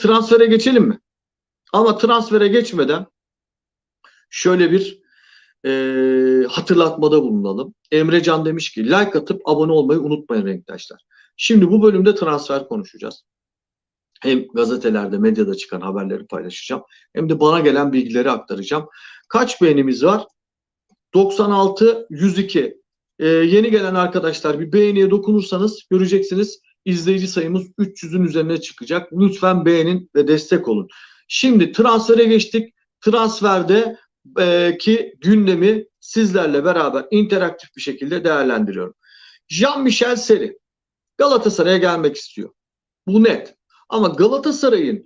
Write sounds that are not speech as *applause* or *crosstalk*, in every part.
transfere geçelim mi? Ama transfere geçmeden şöyle bir e, hatırlatmada bulunalım. Emre Can demiş ki like atıp abone olmayı unutmayın renktaşlar. Şimdi bu bölümde transfer konuşacağız. Hem gazetelerde, medyada çıkan haberleri paylaşacağım. Hem de bana gelen bilgileri aktaracağım. Kaç beğenimiz var? 96, 102. Ee, yeni gelen arkadaşlar bir beğeniye dokunursanız göreceksiniz izleyici sayımız 300'ün üzerine çıkacak. Lütfen beğenin ve destek olun. Şimdi transfere geçtik. Transferde e, ki gündemi sizlerle beraber interaktif bir şekilde değerlendiriyorum. Jean-Michel Seri Galatasaray'a gelmek istiyor. Bu net. Ama Galatasaray'ın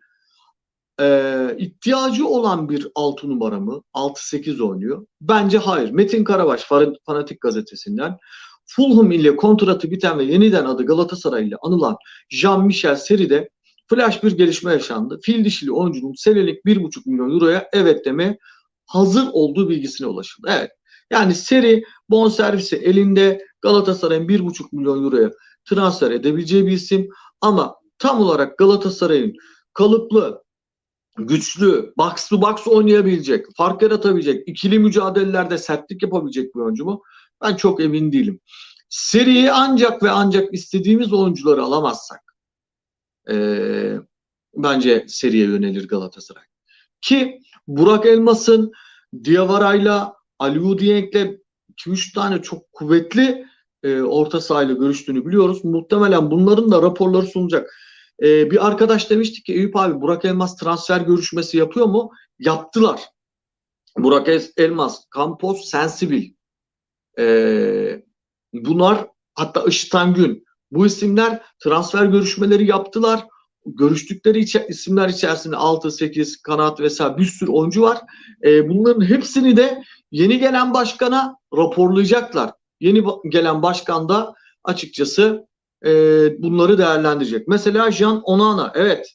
e, ihtiyacı olan bir 6 numara mı? 6-8 oynuyor. Bence hayır. Metin Karabaş Fanatik Gazetesi'nden Fulham ile kontratı biten ve yeniden adı Galatasaray ile anılan Jean-Michel Seri'de flash bir gelişme yaşandı. Fil dişili oyuncunun senelik 1,5 milyon euroya evet deme hazır olduğu bilgisine ulaşıldı. Evet. Yani Seri bonservisi elinde Galatasaray'ın 1,5 milyon euroya transfer edebileceği bir isim ama tam olarak Galatasaray'ın kalıplı, güçlü, box to box oynayabilecek, fark yaratabilecek, ikili mücadelelerde sertlik yapabilecek bir oyuncu mu? Ben çok emin değilim. Seriyi ancak ve ancak istediğimiz oyuncuları alamazsak ee, bence seriye yönelir Galatasaray. Ki Burak Elmas'ın Diavara'yla Ali Dieng'le 2-3 tane çok kuvvetli e, orta sahayla görüştüğünü biliyoruz. Muhtemelen bunların da raporları sunacak. E, bir arkadaş demişti ki Eyüp abi Burak Elmas transfer görüşmesi yapıyor mu? Yaptılar. Burak Elmas, Campos, Sensibil. E, bunlar hatta Işıtan Gün. Bu isimler transfer görüşmeleri yaptılar. Görüştükleri içe, isimler içerisinde 6, 8, kanat vesaire bir sürü oyuncu var. E, bunların hepsini de yeni gelen başkana raporlayacaklar. Yeni gelen başkan da açıkçası e, bunları değerlendirecek. Mesela Jean Onana evet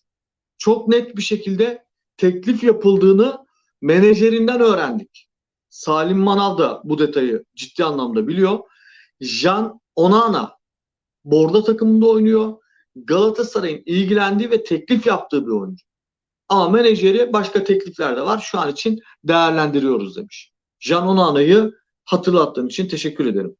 çok net bir şekilde teklif yapıldığını menajerinden öğrendik. Salim Manav da bu detayı ciddi anlamda biliyor. Jean Onana Borda takımında oynuyor. Galatasaray'ın ilgilendiği ve teklif yaptığı bir oyuncu. Ama menajeri başka teklifler de var. Şu an için değerlendiriyoruz demiş. Jean Onana'yı hatırlattığın için teşekkür ederim.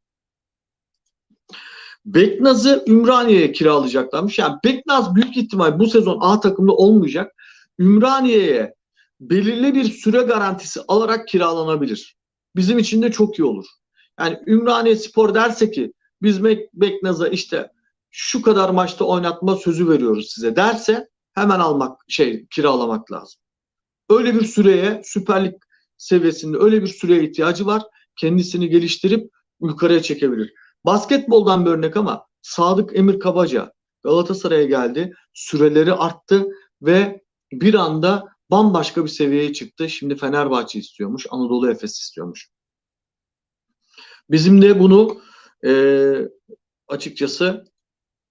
Beknaz'ı Ümraniye'ye kiralayacaklarmış. Yani Beknaz büyük ihtimal bu sezon A takımda olmayacak. Ümraniye'ye belirli bir süre garantisi alarak kiralanabilir. Bizim için de çok iyi olur. Yani Ümraniye Spor derse ki biz Beknaz'a işte şu kadar maçta oynatma sözü veriyoruz size derse hemen almak şey kiralamak lazım. Öyle bir süreye Süper Lig seviyesinde öyle bir süreye ihtiyacı var. Kendisini geliştirip yukarıya çekebilir. Basketboldan bir örnek ama Sadık Emir Kabaca Galatasaray'a geldi. Süreleri arttı ve bir anda bambaşka bir seviyeye çıktı. Şimdi Fenerbahçe istiyormuş. Anadolu Efes istiyormuş. Bizim de bunu e, açıkçası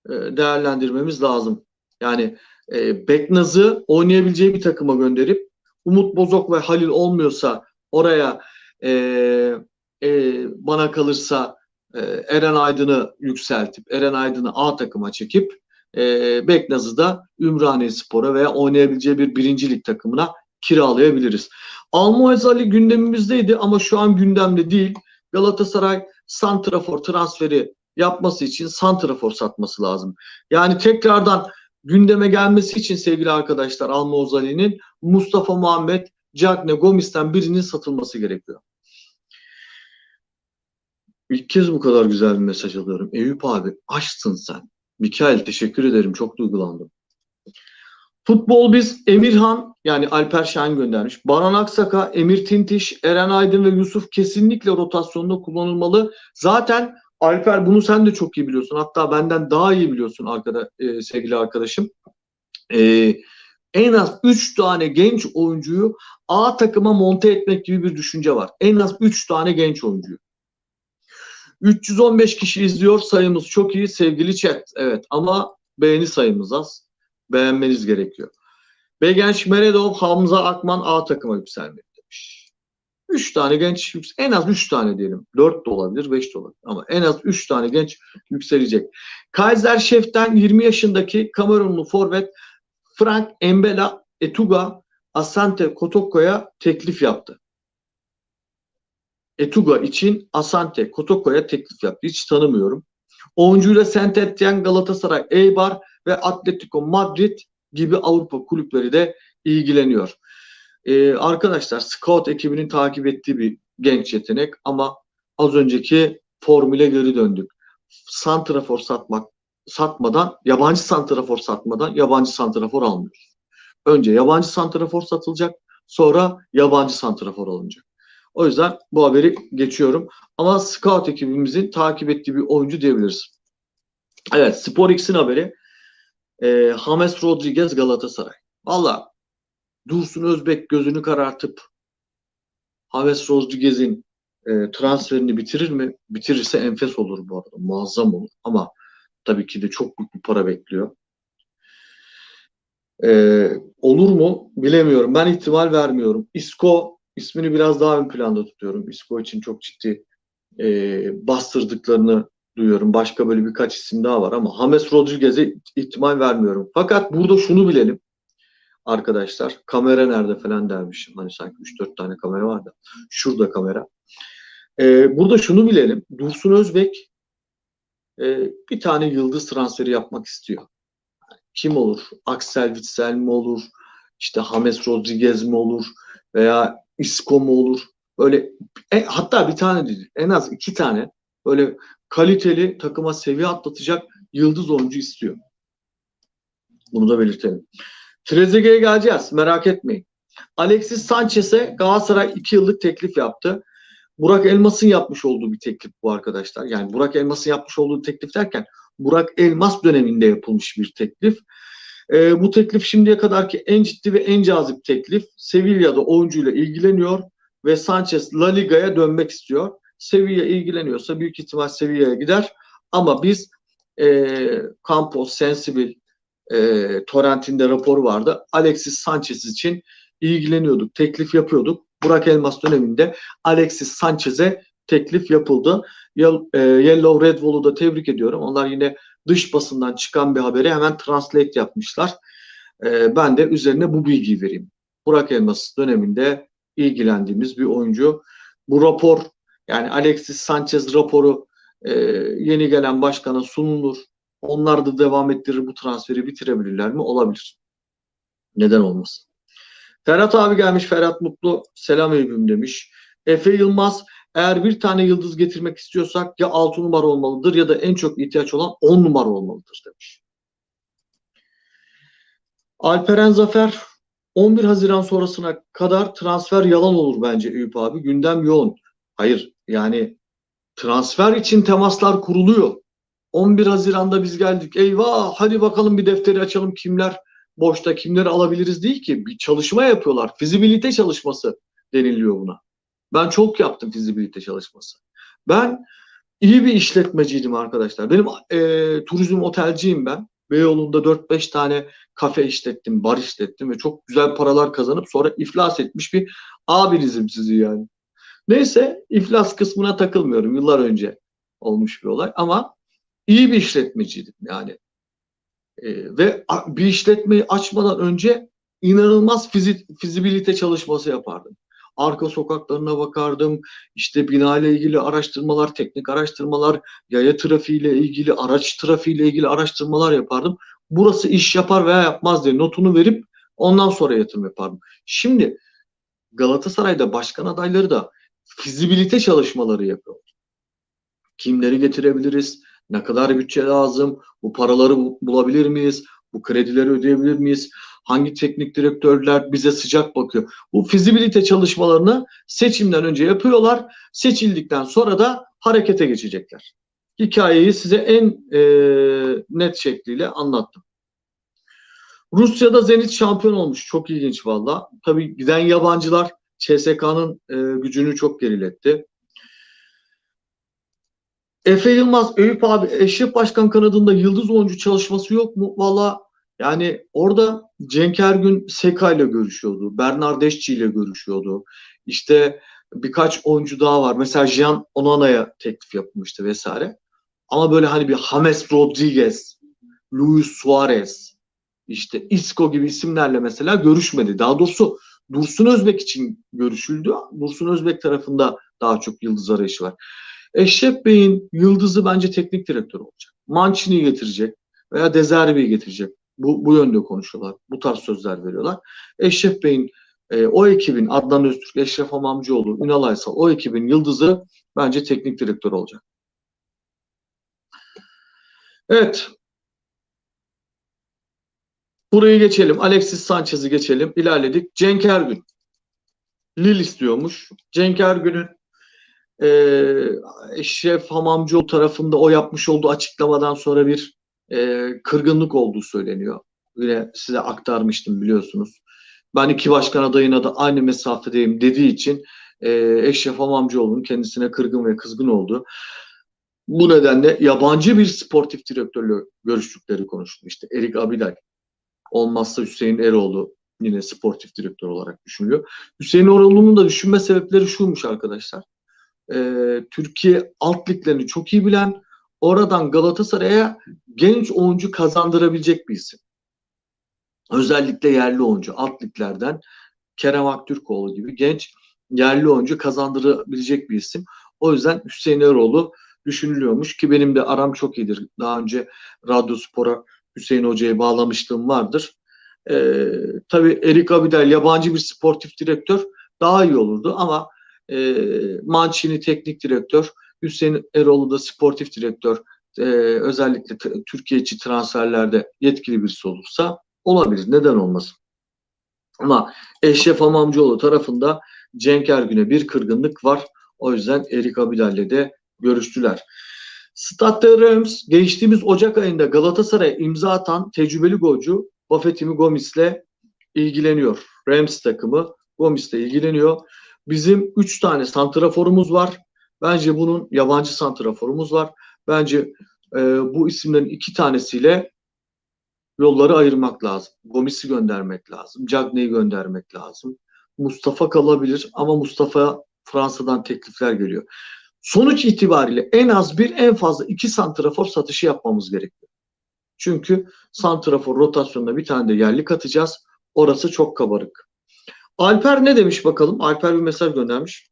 e, değerlendirmemiz lazım. Yani e, Beknaz'ı oynayabileceği bir takıma gönderip Umut Bozok ve Halil olmuyorsa oraya e, e, bana kalırsa e, Eren Aydın'ı yükseltip Eren Aydın'ı A takıma çekip e, Beknaz'ı Ümraniye Spor'a veya oynayabileceği bir birincilik takımına kiralayabiliriz. Almoez Ali gündemimizdeydi ama şu an gündemde değil. Galatasaray Santrafor transferi yapması için Santrafor satması lazım. Yani tekrardan gündeme gelmesi için sevgili arkadaşlar Almoez Ali'nin Mustafa Muhammed, Cagne Gomis'ten birinin satılması gerekiyor. İlk kez bu kadar güzel bir mesaj alıyorum. Eyüp abi açsın sen. Mikael teşekkür ederim. Çok duygulandım. Futbol biz Emirhan yani Alper Şahin göndermiş. Baran Aksaka, Emir Tintiş, Eren Aydın ve Yusuf kesinlikle rotasyonda kullanılmalı. Zaten Alper bunu sen de çok iyi biliyorsun. Hatta benden daha iyi biliyorsun arkada e, sevgili arkadaşım. E, en az 3 tane genç oyuncuyu A takıma monte etmek gibi bir düşünce var. En az 3 tane genç oyuncuyu. 315 kişi izliyor sayımız çok iyi sevgili chat. Evet ama beğeni sayımız az. Beğenmeniz gerekiyor. Begenç Meredov, Hamza Akman A takıma yükselmek demiş. 3 tane genç en az 3 tane diyelim. 4 de olabilir, 5 de olabilir ama en az 3 tane genç yükselecek. Kaiser Şef'ten 20 yaşındaki Kamerunlu forvet Frank Embela Etuga Asante Kotoko'ya teklif yaptı. Etuga için Asante Kotoko'ya teklif yaptı. Hiç tanımıyorum. Oyuncuyla Saint Etienne, Galatasaray, Eibar ve Atletico Madrid gibi Avrupa kulüpleri de ilgileniyor. Ee, arkadaşlar Scout ekibinin takip ettiği bir genç yetenek ama az önceki formüle geri döndük. Santrafor satmak satmadan, yabancı santrafor satmadan yabancı santrafor almıyoruz. Önce yabancı santrafor satılacak, sonra yabancı santrafor alınacak. O yüzden bu haberi geçiyorum. Ama scout ekibimizin takip ettiği bir oyuncu diyebiliriz. Evet, Spor X'in haberi. E, James Rodriguez Galatasaray. Valla Dursun Özbek gözünü karartıp James Rodriguez'in e, transferini bitirir mi? Bitirirse enfes olur bu arada. Muazzam olur. Ama tabii ki de çok büyük bir para bekliyor. E, olur mu? Bilemiyorum. Ben ihtimal vermiyorum. Isco ismini biraz daha ön planda tutuyorum. Isco için çok ciddi e, bastırdıklarını duyuyorum. Başka böyle birkaç isim daha var ama James Rodriguez'e ihtimal vermiyorum. Fakat burada şunu bilelim arkadaşlar. Kamera nerede falan dermişim. Hani sanki 3-4 tane kamera var da. Şurada kamera. Ee, burada şunu bilelim. Dursun Özbek e, bir tane yıldız transferi yapmak istiyor. Kim olur? Axel Witsel mi olur? İşte James Rodriguez mi olur? Veya Isco mu olur? Böyle e, hatta bir tane değil. En az iki tane böyle kaliteli takıma seviye atlatacak yıldız oyuncu istiyor. Bunu da belirtelim. Trezeguet'e geleceğiz. Merak etmeyin. Alexis Sanchez'e Galatasaray 2 yıllık teklif yaptı. Burak Elmas'ın yapmış olduğu bir teklif bu arkadaşlar. Yani Burak Elmas'ın yapmış olduğu teklif derken Burak Elmas döneminde yapılmış bir teklif. E, bu teklif şimdiye kadarki en ciddi ve en cazip teklif. Sevilla'da oyuncuyla ilgileniyor ve Sanchez La Liga'ya dönmek istiyor. Sevilla ilgileniyorsa büyük ihtimal Sevilla'ya gider. Ama biz e, Campos, Sensibil, e, Torrent'inde raporu vardı. Alexis Sanchez için ilgileniyorduk, teklif yapıyorduk. Burak Elmas döneminde Alexis Sanchez'e teklif yapıldı. Yellow Red Bull'u da tebrik ediyorum. Onlar yine dış basından çıkan bir haberi hemen translate yapmışlar. E, ben de üzerine bu bilgiyi vereyim. Burak Elmas döneminde ilgilendiğimiz bir oyuncu. Bu rapor yani Alexis Sanchez raporu e, yeni gelen başkana sunulur. Onlar da devam ettirir bu transferi bitirebilirler mi? Olabilir. Neden olmasın? Ferhat abi gelmiş. Ferhat Mutlu. Selam Eyüp'üm demiş. Efe Yılmaz eğer bir tane yıldız getirmek istiyorsak ya 6 numara olmalıdır ya da en çok ihtiyaç olan 10 numara olmalıdır demiş. Alperen Zafer 11 Haziran sonrasına kadar transfer yalan olur bence Eyüp abi. Gündem yoğun. Hayır yani transfer için temaslar kuruluyor. 11 Haziran'da biz geldik. Eyvah hadi bakalım bir defteri açalım kimler boşta kimleri alabiliriz değil ki. Bir çalışma yapıyorlar. Fizibilite çalışması deniliyor buna. Ben çok yaptım fizibilite çalışması. Ben iyi bir işletmeciydim arkadaşlar. Benim e, turizm otelciyim ben. Beyoğlu'nda 4-5 tane kafe işlettim, bar işlettim ve çok güzel paralar kazanıp sonra iflas etmiş bir abinizim sizi yani. Neyse iflas kısmına takılmıyorum. Yıllar önce olmuş bir olay ama iyi bir işletmeciydim yani. E, ve bir işletmeyi açmadan önce inanılmaz fizi, fizibilite çalışması yapardım. Arka sokaklarına bakardım. İşte bina ile ilgili araştırmalar, teknik araştırmalar, yaya trafiğiyle ilgili, araç trafiğiyle ilgili araştırmalar yapardım. Burası iş yapar veya yapmaz diye notunu verip ondan sonra yatırım yapardım. Şimdi Galatasaray'da başkan adayları da fizibilite çalışmaları yapıyor. Kimleri getirebiliriz? Ne kadar bütçe lazım? Bu paraları bulabilir miyiz? Bu kredileri ödeyebilir miyiz? Hangi teknik direktörler bize sıcak bakıyor? Bu fizibilite çalışmalarını seçimden önce yapıyorlar. Seçildikten sonra da harekete geçecekler. Hikayeyi size en e, net şekliyle anlattım. Rusya'da Zenit şampiyon olmuş. Çok ilginç valla. Tabii giden yabancılar CSK'nın e, gücünü çok geriletti. Efe Yılmaz, Eyüp abi, Eşref Başkan kanadında yıldız oyuncu çalışması yok mu? Valla yani orada Cenk Ergün Seka ile görüşüyordu. Bernard Eşçi ile görüşüyordu. İşte birkaç oyuncu daha var. Mesela Jean Onana'ya teklif yapılmıştı vesaire. Ama böyle hani bir James Rodriguez, Luis Suarez, işte İSKO gibi isimlerle mesela görüşmedi. Daha doğrusu Dursun Özbek için görüşüldü. Dursun Özbek tarafında daha çok yıldız arayışı var. Eşref Bey'in yıldızı bence teknik direktör olacak. Mancini'yi getirecek veya Dezerbi'yi getirecek. Bu, bu yönde konuşuyorlar. Bu tarz sözler veriyorlar. Eşref Bey'in e, o ekibin Adnan Öztürk, Eşref Hamamcıoğlu, Ünal Aysal o ekibin yıldızı bence teknik direktör olacak. Evet. Burayı geçelim. Alexis Sanchez'i geçelim. İlerledik. Cenk Ergün. Lille istiyormuş. Cenk Ergün'ün e, Eşref Hamamcıoğlu tarafında o yapmış olduğu açıklamadan sonra bir e, kırgınlık olduğu söyleniyor. Yine size aktarmıştım biliyorsunuz. Ben iki başkan adayına da aynı mesafedeyim dediği için e, Eşref Hamamcıoğlu'nun kendisine kırgın ve kızgın oldu. Bu nedenle yabancı bir sportif direktörle görüştükleri konuşulmuştu. Erik Abidal. Olmazsa Hüseyin Eroğlu yine sportif direktör olarak düşünülüyor. Hüseyin Eroğlu'nun da düşünme sebepleri şuymuş arkadaşlar. Ee, Türkiye alt liglerini çok iyi bilen, oradan Galatasaray'a genç oyuncu kazandırabilecek bir isim. Özellikle yerli oyuncu alt Kerem Aktürkoğlu gibi genç yerli oyuncu kazandırabilecek bir isim. O yüzden Hüseyin Eroğlu düşünülüyormuş ki benim de aram çok iyidir. Daha önce Radyo Spor'a Hüseyin Hoca'ya bağlamışlığım vardır. Ee, tabii Erik Abidal yabancı bir sportif direktör daha iyi olurdu ama e, Mancini teknik direktör, Hüseyin Eroğlu da sportif direktör e, özellikle Türkiye içi transferlerde yetkili birisi olursa olabilir. Neden olmasın? Ama Eşref Hamamcıoğlu tarafında Cenk Ergün'e bir kırgınlık var. O yüzden Erik Abidal'le de görüştüler. Stade Reims geçtiğimiz Ocak ayında Galatasaray'a imza atan tecrübeli golcü Bafetimi Gomis'le ilgileniyor. Reims takımı Gomis'le ilgileniyor. Bizim 3 tane santraforumuz var. Bence bunun yabancı santraforumuz var. Bence e, bu isimlerin iki tanesiyle yolları ayırmak lazım. Gomis'i göndermek lazım. Cagney'i göndermek lazım. Mustafa kalabilir ama Mustafa Fransa'dan teklifler geliyor. Sonuç itibariyle en az bir en fazla iki santrafor satışı yapmamız gerekiyor. Çünkü santrafor rotasyonuna bir tane de yerli katacağız. Orası çok kabarık. Alper ne demiş bakalım? Alper bir mesaj göndermiş.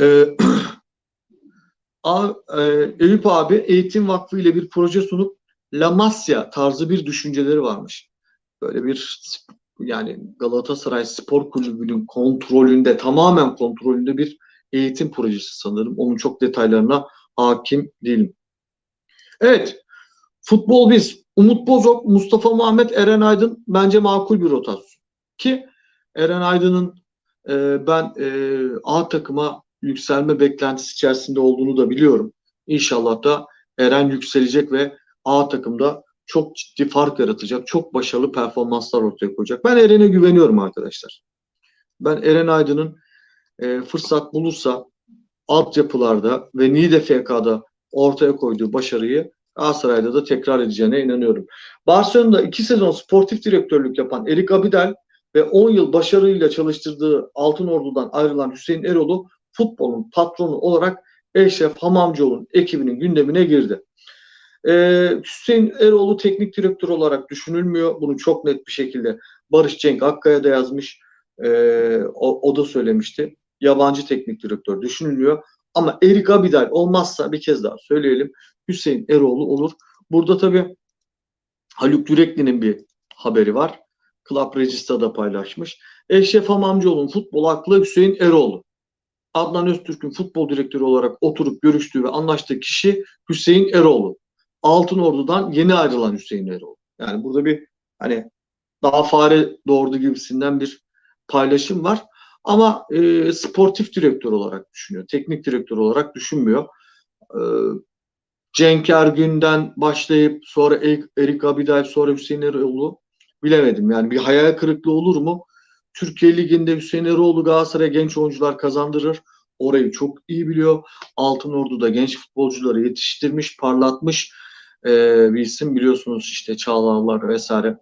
Ee, *clears throat* Eyüp abi Eğitim Vakfı ile bir proje sunup La Masia tarzı bir düşünceleri varmış. Böyle bir yani Galatasaray Spor Kulübü'nün kontrolünde tamamen kontrolünde bir eğitim projesi sanırım. Onun çok detaylarına hakim değilim. Evet. Futbol biz. Umut Bozok, Mustafa Muhammed, Eren Aydın bence makul bir rotasyon. Ki Eren Aydın'ın e, ben e, A takıma yükselme beklentisi içerisinde olduğunu da biliyorum. İnşallah da Eren yükselecek ve A takımda çok ciddi fark yaratacak, çok başarılı performanslar ortaya koyacak. Ben Eren'e güveniyorum arkadaşlar. Ben Eren Aydın'ın e, fırsat bulursa altyapılarda ve NİDE FK'da ortaya koyduğu başarıyı Galatasaray'da da tekrar edeceğine inanıyorum. Barcelona'da iki sezon sportif direktörlük yapan Erik Abidal ve 10 yıl başarıyla çalıştırdığı Altın Ordu'dan ayrılan Hüseyin Erol'u futbolun patronu olarak Eşref Hamamcıoğlu'nun ekibinin gündemine girdi. Ee, Hüseyin Erol'u teknik direktör olarak düşünülmüyor. Bunu çok net bir şekilde Barış Cenk Akkaya da yazmış. Ee, o, o da söylemişti. Yabancı teknik direktör düşünülüyor. Ama Erik Abidal olmazsa bir kez daha söyleyelim. Hüseyin Eroğlu olur. Burada tabii Haluk Yürekli'nin bir haberi var. Club Register'da paylaşmış. Eşref Hamamcıoğlu'nun futbol aklı Hüseyin Eroğlu. Adnan Öztürk'ün futbol direktörü olarak oturup görüştüğü ve anlaştığı kişi Hüseyin Eroğlu. Altın Ordu'dan yeni ayrılan Hüseyin Eroğlu. Yani burada bir hani daha fare doğurdu gibisinden bir paylaşım var. Ama e, sportif direktör olarak düşünüyor. Teknik direktör olarak düşünmüyor. E, Cenk Ergün'den başlayıp sonra Erik Abidal sonra Hüseyin Eroğlu bilemedim. Yani bir hayal kırıklığı olur mu? Türkiye Ligi'nde Hüseyin Eroğlu Galatasaray'a genç oyuncular kazandırır. Orayı çok iyi biliyor. Altın Ordu'da genç futbolcuları yetiştirmiş, parlatmış e, bir isim. Biliyorsunuz işte Çağlarlar vesaire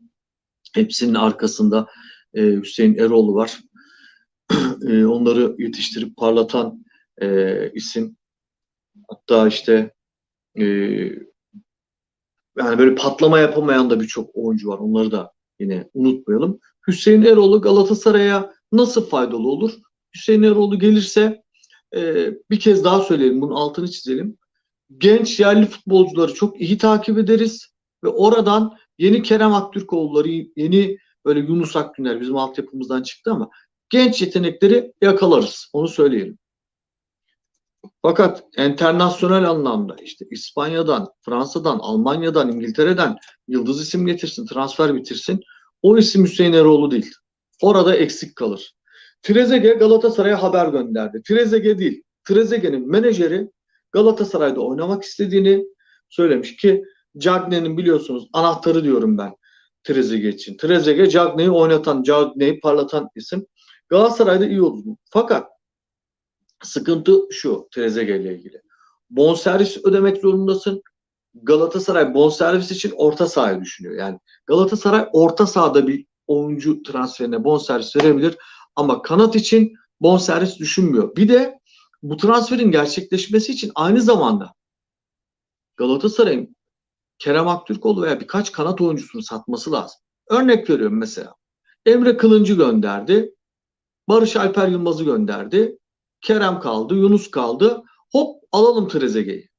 hepsinin arkasında e, Hüseyin Eroğlu var. *clears throat* e, onları yetiştirip parlatan e, isim. Hatta işte e, Yani böyle patlama yapamayan da birçok oyuncu var. Onları da yine unutmayalım. Hüseyin Eroğlu Galatasaray'a nasıl faydalı olur? Hüseyin Eroğlu gelirse e, bir kez daha söyleyelim. Bunun altını çizelim. Genç yerli futbolcuları çok iyi takip ederiz ve oradan yeni Kerem Aktürkoğulları, yeni böyle Yunus Akgüner bizim altyapımızdan çıktı ama genç yetenekleri yakalarız. Onu söyleyelim. Fakat internasyonel anlamda işte İspanya'dan, Fransa'dan, Almanya'dan, İngiltere'den yıldız isim getirsin, transfer bitirsin. O isim Hüseyin Eroğlu değil. Orada eksik kalır. Trezeguet Galatasaray'a haber gönderdi. Trezeguet değil. Trezeguet'in menajeri Galatasaray'da oynamak istediğini söylemiş ki Cagne'nin biliyorsunuz anahtarı diyorum ben Trezeguet için. Trezeguet Cagne'yi oynatan, Cagne'yi parlatan isim. Galatasaray'da iyi olur. Fakat sıkıntı şu Trezeguet ile ilgili. Bonservis ödemek zorundasın. Galatasaray bonservis için orta sahayı düşünüyor. Yani Galatasaray orta sahada bir oyuncu transferine bonservis verebilir ama kanat için bonservis düşünmüyor. Bir de bu transferin gerçekleşmesi için aynı zamanda Galatasaray'ın Kerem Aktürkoğlu veya birkaç kanat oyuncusunu satması lazım. Örnek veriyorum mesela. Emre Kılıncı gönderdi. Barış Alper Yılmaz'ı gönderdi. Kerem kaldı, Yunus kaldı. Hop alalım Trezeguet'i.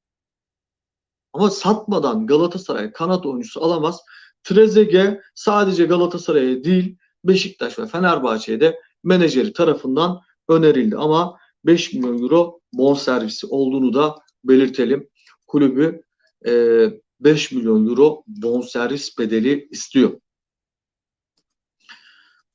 Ama satmadan Galatasaray kanat oyuncusu alamaz. Trezeguet sadece Galatasaray'a değil Beşiktaş ve Fenerbahçe'ye de menajeri tarafından önerildi. Ama 5 milyon euro bonservisi olduğunu da belirtelim. Kulübü e, 5 milyon euro bonservis bedeli istiyor.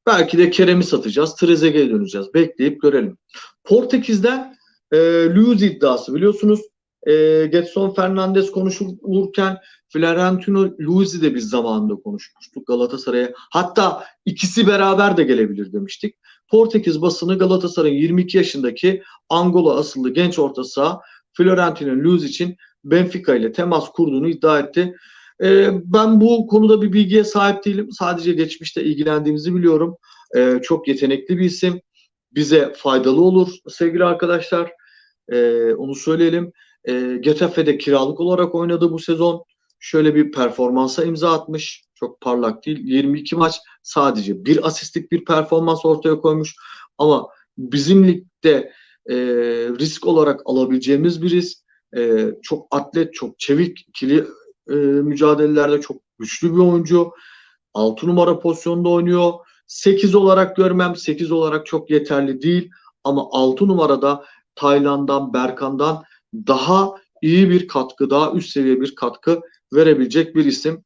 Belki de Kerem'i satacağız. Trezeguet'e döneceğiz. Bekleyip görelim. Portekiz'den e, Luiz iddiası biliyorsunuz. E, Getson Fernandes konuşulurken Florentino Luiz'i de biz zamanında konuşmuştuk Galatasaray'a. Hatta ikisi beraber de gelebilir demiştik. Portekiz basını Galatasaray'ın 22 yaşındaki Angola asıllı genç orta saha Florentino Luiz için Benfica ile temas kurduğunu iddia etti. E, ben bu konuda bir bilgiye sahip değilim. Sadece geçmişte ilgilendiğimizi biliyorum. E, çok yetenekli bir isim. Bize faydalı olur sevgili arkadaşlar. E, onu söyleyelim. E, Getafe'de kiralık olarak oynadı bu sezon. Şöyle bir performansa imza atmış. Çok parlak değil. 22 maç sadece bir asistlik bir performans ortaya koymuş. Ama bizim ligde e, risk olarak alabileceğimiz bir risk. E, çok atlet, çok çevik, ikili e, mücadelelerde çok güçlü bir oyuncu. 6 numara pozisyonda oynuyor. 8 olarak görmem. 8 olarak çok yeterli değil. Ama 6 numarada Tayland'dan, Berkan'dan daha iyi bir katkı, daha üst seviye bir katkı verebilecek bir isim.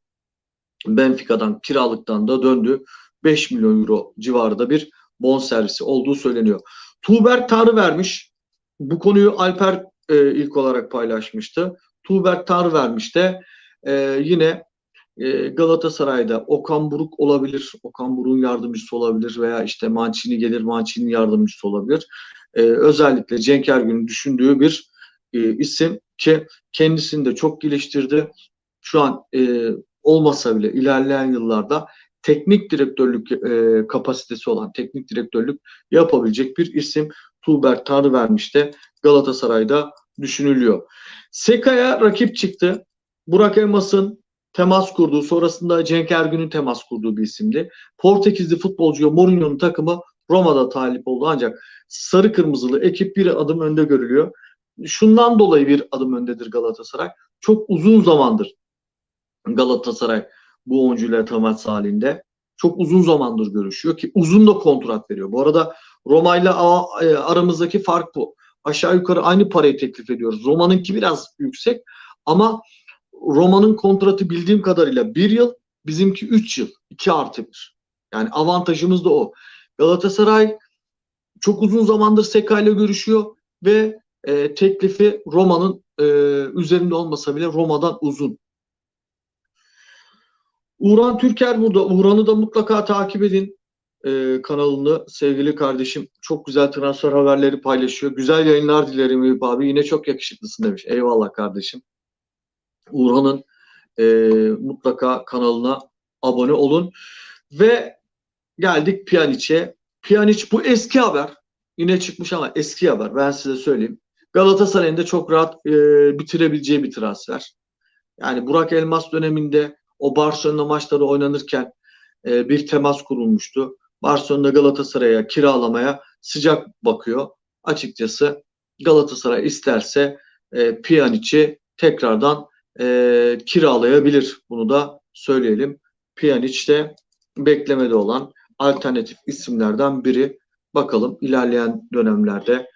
Benfica'dan, kiralıktan da döndü. 5 milyon euro civarında bir bon servisi olduğu söyleniyor. Tuğberk Tanrı vermiş. Bu konuyu Alper e, ilk olarak paylaşmıştı. Tuğberk Tanrı vermiş de e, yine e, Galatasaray'da Okan Buruk olabilir. Okan Buruk'un yardımcısı olabilir veya işte Mancini gelir Mancini'nin yardımcısı olabilir. E, özellikle Cenk Ergün'ün düşündüğü bir e, isim ki kendisini de çok geliştirdi. Şu an e, olmasa bile ilerleyen yıllarda teknik direktörlük e, kapasitesi olan teknik direktörlük yapabilecek bir isim Tuğberk Tanrı vermiş de Galatasaray'da düşünülüyor. Seka'ya rakip çıktı. Burak Elmas'ın temas kurduğu, sonrasında Cenk Ergün'ün temas kurduğu bir isimdi. Portekizli futbolcuya Mourinho'nun takımı Roma'da talip oldu ancak sarı kırmızılı ekip bir adım önde görülüyor. Şundan dolayı bir adım öndedir Galatasaray. Çok uzun zamandır Galatasaray bu oyuncuyla temas halinde. Çok uzun zamandır görüşüyor ki uzun da kontrat veriyor. Bu arada Roma ile aramızdaki fark bu. Aşağı yukarı aynı parayı teklif ediyoruz. Roma'nınki biraz yüksek ama Roma'nın kontratı bildiğim kadarıyla bir yıl, bizimki üç yıl. iki artı bir. Yani avantajımız da o. Galatasaray çok uzun zamandır Seka ile görüşüyor ve e, teklifi Roma'nın e, üzerinde olmasa bile Roma'dan uzun. Uğran Türker burada. Uğran'ı da mutlaka takip edin e, kanalını sevgili kardeşim. Çok güzel transfer haberleri paylaşıyor. Güzel yayınlar dilerim Eyüp abi. Yine çok yakışıklısın demiş. Eyvallah kardeşim. Uğran'ın e, mutlaka kanalına abone olun. Ve geldik Pjanic'e. Pjanic bu eski haber. Yine çıkmış ama eski haber. Ben size söyleyeyim. Galatasaray'ın da çok rahat e, bitirebileceği bir transfer. Yani Burak Elmas döneminde o Barcelona maçları oynanırken e, bir temas kurulmuştu. Barcelona Galatasaray'a kiralamaya sıcak bakıyor. Açıkçası Galatasaray isterse e, Pjanic'i tekrardan e, kiralayabilir. Bunu da söyleyelim. Pjanic de beklemede olan alternatif isimlerden biri. Bakalım ilerleyen dönemlerde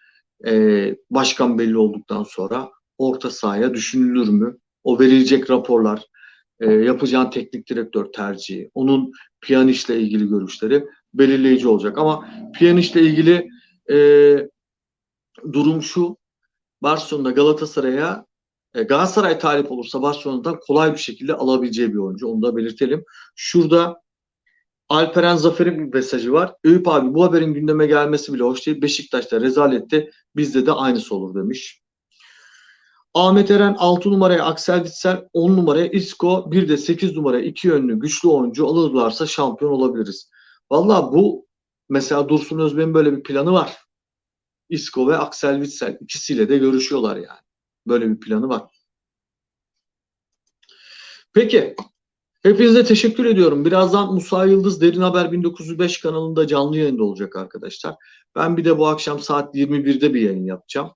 e, başkan belli olduktan sonra orta sahaya düşünülür mü? O verilecek raporlar, e, yapacağın teknik direktör tercihi, onun Pjanic'le ilgili görüşleri belirleyici olacak. Ama Pjanic'le ilgili e, durum şu. Barcelona Galatasaray'a e, Galatasaray talip olursa Barcelona'dan kolay bir şekilde alabileceği bir oyuncu. Onu da belirtelim. Şurada Alperen Zafer'in bir mesajı var. Eyüp abi bu haberin gündeme gelmesi bile hoş değil. Beşiktaş'ta rezalette bizde de aynısı olur demiş. Ahmet Eren 6 numaraya Aksel Witsel, 10 numaraya Isco, bir de 8 numaraya iki yönlü güçlü oyuncu alırlarsa şampiyon olabiliriz. Valla bu mesela Dursun Özbek'in böyle bir planı var. Isco ve Aksel Witsel ikisiyle de görüşüyorlar yani. Böyle bir planı var. Peki. Hepinize teşekkür ediyorum. Birazdan Musa Yıldız Derin Haber 1905 kanalında canlı yayında olacak arkadaşlar. Ben bir de bu akşam saat 21'de bir yayın yapacağım.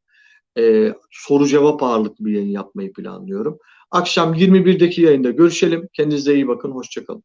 Ee, soru cevap ağırlıklı bir yayın yapmayı planlıyorum. Akşam 21'deki yayında görüşelim. Kendinize iyi bakın. Hoşçakalın.